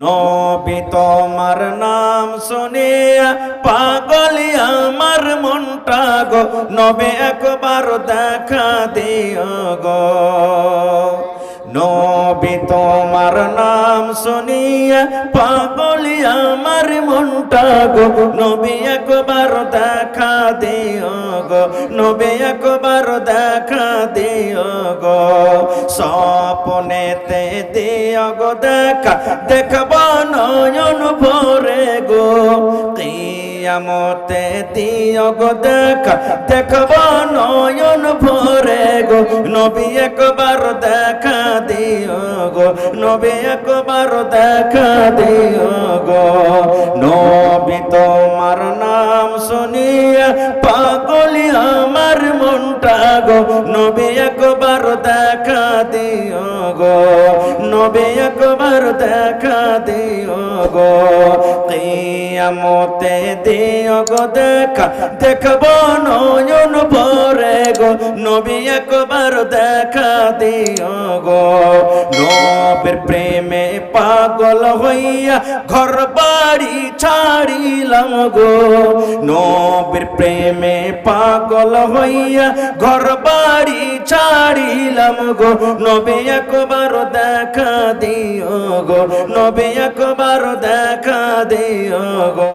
নবী তোমার নাম শুনিয়া পাগলি আমার মনটা গো। নবে একবার দেখা দিও গো। নবী তোমার নাম শুনিয়া পাগলি আমার মনটা গো। নবী একবার দেখা দিও গো। নবী একবার স্বপনেতে দিও গো দেখা দেখব নয়ন ভরে গো কিয়ামতে দিও গো দেখা দেখব নয়ন ভরে গো নবী একবার দেখা দিও গো নবী একবার দেখা দিও গো নবী তোমার নাম আমার মনটা নবী একবার দেখা দিও গো। নবী একবার দেখা দিও গো। কিয়ামতে দিও গো দেখা। দেখব নয়ন নবী একবার দেখা দিও গো। নবীর প্রেমে পাগল হইয়া ঘর বাড়ি ছাড়িলাম গো। নবীর প্রেমে পাগল হইয়া ঘর বাড়ি ছাড়িলাম গো। নবী একবার দেখা দিও গো। নবী একবার দেখা দিও গো।